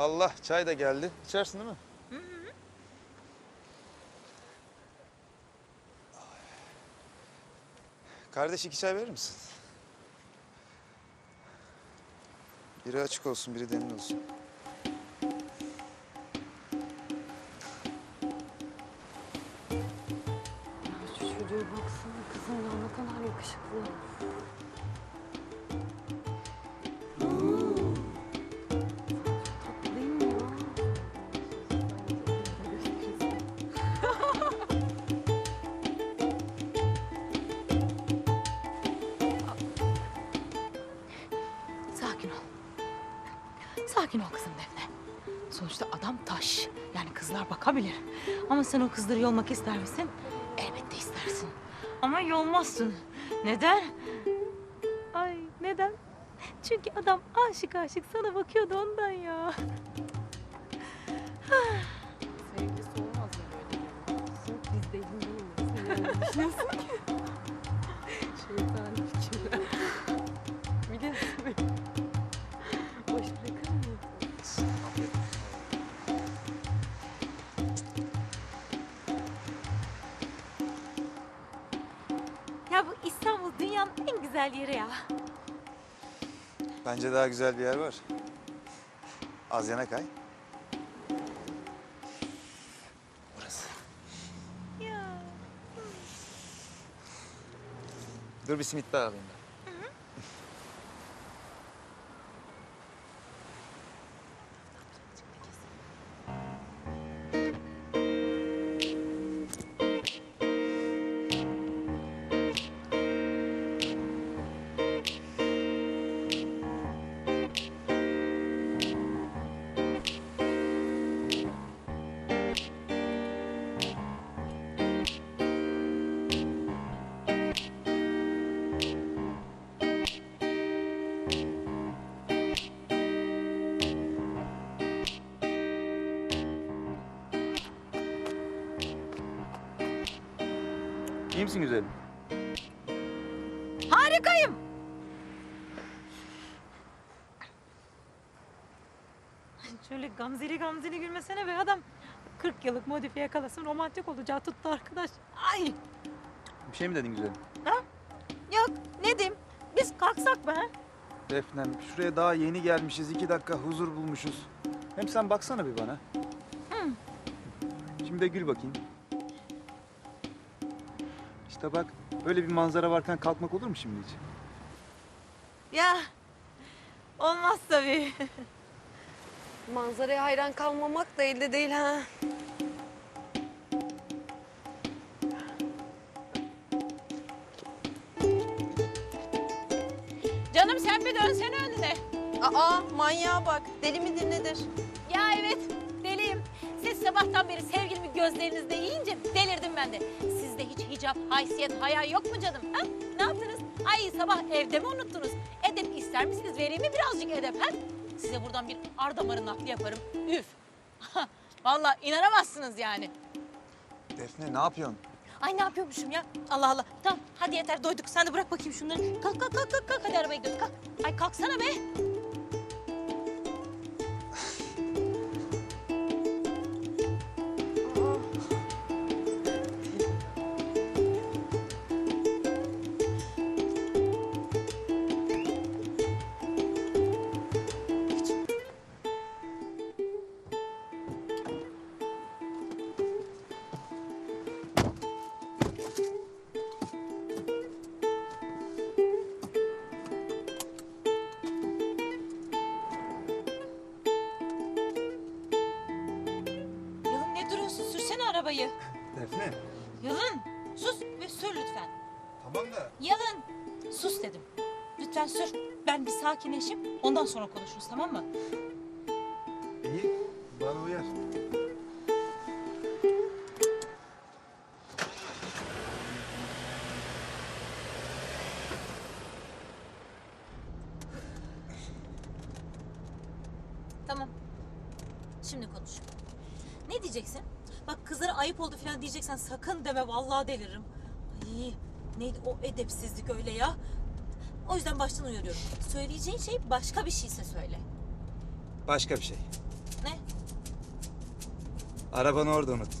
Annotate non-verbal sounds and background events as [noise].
Allah çay da geldi. İçersin değil mi? Kardeş iki çay verir misin? Biri açık olsun, biri demli olsun. Şu çocuğa baksana kızım ya ne kadar yakışıklı. Sakin ol. Sakin ol kızım Defne. Sonuçta adam taş. Yani kızlar bakabilir. Ama sen o kızları yolmak ister misin? Elbette istersin. Ama yolmazsın. Neden? Ay neden? Çünkü adam aşık aşık sana bakıyordu ondan ya. Sevgilisi olmaz mı böyle ya? Sırf biz deli değiliz. Ne düşünüyorsun ki? [laughs] Ya bu İstanbul dünyanın en güzel yeri ya. Bence daha güzel bir yer var. Az yana kay. Burası. Ya. Dur bir simit daha alayım ben. İyi misin güzelim? Harikayım. Şöyle gamzeli gamzeli gülmesene be adam. 40 yıllık modifiye kalasın romantik olacağı tuttu arkadaş. Ay Bir şey mi dedin güzelim? yok ne diyeyim biz kalksak be. Defnem şuraya daha yeni gelmişiz. iki dakika huzur bulmuşuz. Hem sen baksana bir bana. Şimdi de gül bakayım. İşte bak böyle bir manzara varken kalkmak olur mu şimdi hiç? Ya olmaz tabii. [laughs] Manzaraya hayran kalmamak da elde değil ha. Canım sen bir dönsene önüne. Aa manyağa bak. Deli midir nedir? Ya evet deliyim. Siz sabahtan beri sevgilimi gözlerinizde yiyince delirdim ben de. Sizde hiç hicap, haysiyet, haya yok mu canım? Ha? Ne yaptınız? Ay sabah evde mi unuttunuz? Edep ister misiniz? Vereyim mi birazcık edep? Ha? Size buradan bir ardamarın nakli yaparım. Üf. [laughs] Vallahi inanamazsınız yani. Defne ne yapıyorsun? Ay ne yapıyormuşum ya? Allah Allah. Tamam hadi yeter doyduk. Sen de bırak bakayım şunları. Kalk kalk kalk kalk. kalk. Hadi arabaya gidiyoruz kalk. Ay kalksana be. Arabayı. Defne. Yalın sus ve sür lütfen. Tamam da. Yalın sus dedim. Lütfen sür. Ben bir sakinleşip ondan sonra konuşuruz tamam mı? İyi. Bana uyar. Tamam. Şimdi konuş. Ne diyeceksin? bak kızlara ayıp oldu falan diyeceksen sakın deme vallahi deliririm. Ay, neydi o edepsizlik öyle ya. O yüzden baştan uyarıyorum. Söyleyeceğin şey başka bir şeyse söyle. Başka bir şey. Ne? Arabanı orada unuttum.